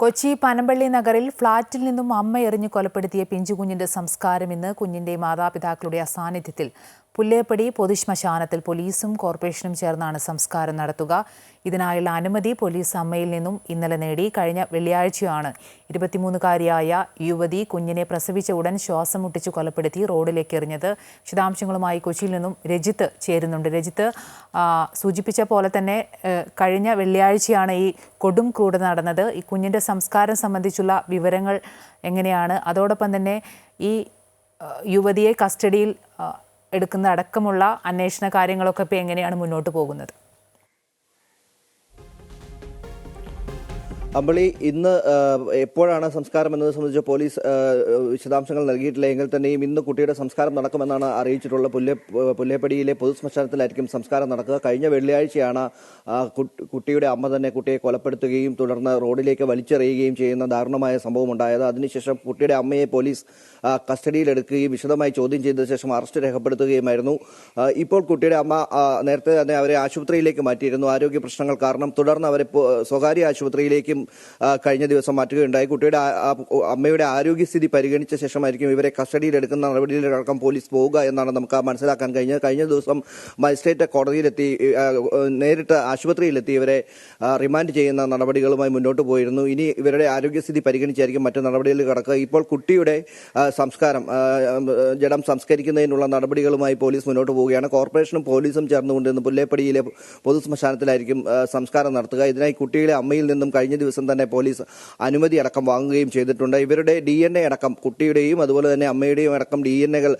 കൊച്ചി പനമ്പള്ളി നഗറിൽ ഫ്ളാറ്റിൽ നിന്നും അമ്മ എറിഞ്ഞ് കൊലപ്പെടുത്തിയ പിഞ്ചുകുഞ്ഞിന്റെ സംസ്കാരം ഇന്ന് കുഞ്ഞിന്റെ മാതാപിതാക്കളുടെ അസാന്നിധ്യത്തിൽ പുല്ലേപ്പടി പൊതുശ്മശാനത്തിൽ പോലീസും കോർപ്പറേഷനും ചേർന്നാണ് സംസ്കാരം നടത്തുക. ഇതിനായുള്ള അനുമതി പോലീസ് അമ്മയിൽ നിന്നും ഇന്നലെ നേടി. കഴിഞ്ഞ വെള്ളിയാഴ്ചയാണ് ഇരുപത്തിമൂന്നുകാരിയായ യുവതി കുഞ്ഞിനെ പ്രസവിച്ച ഉടൻ ശ്വാസം മുട്ടിച്ച് കൊലപ്പെടുത്തി റോഡിലേക്ക് എറിഞ്ഞത്. വിശദാംശങ്ങളുമായി കൊച്ചിയിൽ നിന്നും രജിത്ത് ചേരുന്നുണ്ട്. രജിത്ത് സൂചിപ്പിച്ച പോലെ തന്നെ കഴിഞ്ഞ വെള്ളിയാഴ്ചയാണ് ഈ കൊടും ക്രൂരത നടന്നത്. ഈ കുഞ്ഞിന്റെ സംസ്കാരം സംബന്ധിച്ചുള്ള വിവരങ്ങൾ എങ്ങനെയാണ്? അതോടൊപ്പം തന്നെ ഈ യുവതിയെ കസ്റ്റഡിയിൽ എടുക്കുന്ന അടക്കമുള്ള അന്വേഷണ കാര്യങ്ങളൊക്കെ ഇപ്പോൾ എങ്ങനെയാണ് മുന്നോട്ട് പോകുന്നത്? അമ്പളി ഇന്ന് എപ്പോഴാണ് സംസ്കാരം എന്നത് സംബന്ധിച്ച് പോലീസ് വിശദാംശങ്ങൾ നൽകിയിട്ടില്ല. എങ്കിൽ തന്നെയും ഇന്ന് കുട്ടിയുടെ സംസ്കാരം നടക്കുമെന്നാണ് അറിയിച്ചിട്ടുള്ള പുല്ലേ പുല്ലേപ്പടിയിലെ പൊതുശ്മശാനത്തിലായിരിക്കും സംസ്കാരം നടക്കുക. കഴിഞ്ഞ വെള്ളിയാഴ്ചയാണ് കുട്ടിയുടെ അമ്മ തന്നെ കുട്ടിയെ കൊലപ്പെടുത്തുകയും തുടർന്ന് റോഡിലേക്ക് വലിച്ചെറിയുകയും ചെയ്യുന്ന ദാരുണമായ സംഭവം ഉണ്ടായത്. അതിനുശേഷം കുട്ടിയുടെ അമ്മയെ പോലീസ് കസ്റ്റഡിയിലെടുക്കുകയും വിശദമായി ചോദ്യം ചെയ്ത ശേഷം അറസ്റ്റ് രേഖപ്പെടുത്തുകയുമായിരുന്നു. ഇപ്പോൾ കുട്ടിയുടെ അമ്മ നേരത്തെ തന്നെ അവരെ ആശുപത്രിയിലേക്ക് മാറ്റിയിരുന്നു. ആരോഗ്യ പ്രശ്നങ്ങൾ കാരണം തുടർന്ന് അവരെ സ്വകാര്യ ആശുപത്രിയിലേക്കും ആ, കഴിഞ്ഞ ദിവസം മാറ്റുകയുണ്ടായി. കുട്ടിയുടെ അമ്മയുടെ ആരോഗ്യസ്ഥിതി പരിഗണിച്ച ശേഷമായിരിക്കും ഇവരെ കസ്റ്റഡിയിലെടുക്കുന്ന നടപടിയിലടക്കം പോലീസ് പോവുക എന്നാണ് നമുക്ക് മനസ്സിലാക്കാൻ കഴിഞ്ഞത്. കഴിഞ്ഞ ദിവസം മജിസ്ട്രേറ്റ് കോടതിയിലെത്തി നേരിട്ട് ആശുപത്രിയിലെത്തി ഇവരെ റിമാൻഡ് ചെയ്യുന്ന നടപടികളുമായി മുന്നോട്ട് പോയിരുന്നു. ഇനി ഇവരുടെ ആരോഗ്യസ്ഥിതി പരിഗണിച്ചായിരിക്കും മറ്റു നടപടികളിൽ കടക്കുക. ഇപ്പോൾ കുട്ടിയുടെ സംസ്കാരം ജഡം സംസ്കരിക്കുന്നതിനുള്ള നടപടികളുമായി പോലീസ് മുന്നോട്ട് പോവുകയാണ്. കോർപ്പറേഷനും പോലീസും ചേർന്നുകൊണ്ട് ഇന്ന് പുല്ലേപ്പടിയിലെ ആ, സംസ്കാരം നടത്തുക. ഇതിനായി കുട്ടിയുടെ അമ്മയിൽ നിന്നും കഴിഞ്ഞ ദിവസം തന്നെ പോലീസ് അനുമതി അടക്കം വാങ്ങുകയും ചെയ്തിട്ടുണ്ട്. ഇവരുടെ ഡി എൻ എ അടക്കം കുട്ടിയുടെയും അതുപോലെ തന്നെ അമ്മയുടെയും അടക്കം ഡി എൻ എകൾ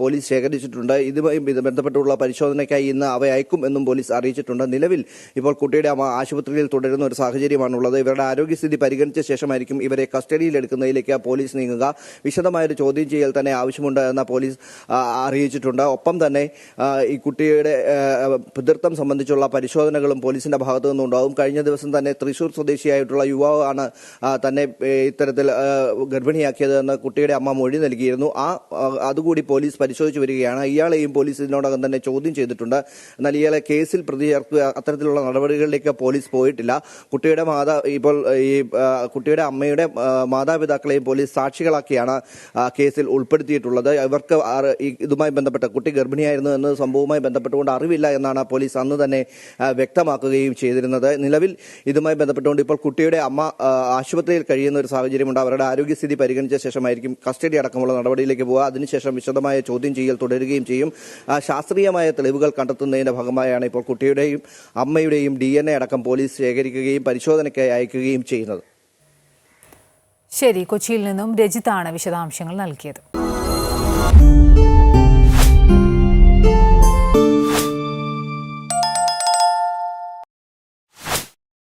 പോലീസ് ശേഖരിച്ചിട്ടുണ്ട്. ഇതുമായി ബന്ധപ്പെട്ടുള്ള പരിശോധനയ്ക്കായി ഇന്ന് അവ അയക്കും എന്നും പോലീസ് അറിയിച്ചിട്ടുണ്ട്. നിലവിൽ ഇപ്പോൾ കുട്ടിയുടെ അമ്മ ആശുപത്രിയിൽ തുടരുന്ന ഒരു സാഹചര്യമാണുള്ളത്. ഇവരുടെ ആരോഗ്യസ്ഥിതി പരിഗണിച്ച ശേഷമായിരിക്കും ഇവരെ കസ്റ്റഡിയിൽ എടുക്കുന്നതിലേക്ക് പോലീസ് നീങ്ങുക. വിശദമായൊരു ചോദ്യം ചെയ്യൽ തന്നെ ആവശ്യമുണ്ട് എന്ന പോലീസ് അറിയിച്ചിട്ടുണ്ട്. ഒപ്പം തന്നെ ഈ കുട്ടിയുടെ പിതൃത്വം സംബന്ധിച്ചുള്ള പരിശോധനകളും പോലീസിന്റെ ഭാഗത്തു നിന്നുണ്ടാവും കഴിഞ്ഞ ദിവസം തന്നെ തൃശൂർ സ്വദേശിയായിട്ടുള്ള യുവാവാണ് തന്നെ ഇത്തരത്തിൽ ഗർഭിണിയാക്കിയതെന്ന് കുട്ടിയുടെ അമ്മ മൊഴി നൽകിയിരുന്നു. ആ അതുകൂടി പോലീസ് പരിശോധിച്ചു വരികയാണ്. ഇയാളെയും പോലീസ് ഇതിനോടകം തന്നെ ചോദ്യം ചെയ്തിട്ടുണ്ട്. എന്നാൽ ഇയാളെ കേസിൽ പ്രതി ചേർക്കുക അത്തരത്തിലുള്ള നടപടികളിലേക്ക് പോലീസ് പോയിട്ടില്ല. കുട്ടിയുടെ മാതാ ഇപ്പോൾ ഈ കുട്ടിയുടെ അമ്മയുടെ മാതാപിതാക്കളെയും പോലീസ് സാക്ഷികളാക്കിയാണ് കേസിൽ ഉൾപ്പെടുത്തിയിട്ടുള്ളത്. ഇവർക്ക് ഇതുമായി ബന്ധപ്പെട്ട കുട്ടി ഗർഭിണിയായിരുന്നു എന്ന സംഭവവുമായി ബന്ധപ്പെട്ടുകൊണ്ട് അറിവില്ല എന്നാണ് പോലീസ് അന്ന് തന്നെ വ്യക്തമാക്കുകയും ചെയ്തിരുന്നത്. നിലവിൽ ഇതുമായി ബന്ധപ്പെട്ടുകൊണ്ട് ഇപ്പോൾ കുട്ടിയുടെ അമ്മ ആശുപത്രിയിൽ കഴിയുന്ന ഒരു സാഹചര്യമുണ്ട്. അവരുടെ ആരോഗ്യസ്ഥിതി പരിഗണിച്ച ശേഷമായിരിക്കും കസ്റ്റഡി അടക്കമുള്ള നടപടിയിലേക്ക് പോവുക. അതിനുശേഷം വിശദമായ ചോദ്യം ചെയ്യൽ തുടരുകയും ചെയ്യും. ശാസ്ത്രീയമായ തെളിവുകൾ കണ്ടെത്തുന്നതിന്റെ ഭാഗമായാണ് ഇപ്പോൾ കുട്ടിയുടെയും അമ്മയുടെയും ഡി അടക്കം പോലീസ് ശേഖരിക്കുകയും പരിശോധനയ്ക്കായി അയക്കുകയും ചെയ്യുന്നത്. ശരി കൊച്ചിയിൽ നിന്നും രജിത്താണ് വിശദാംശങ്ങൾ നൽകിയത്.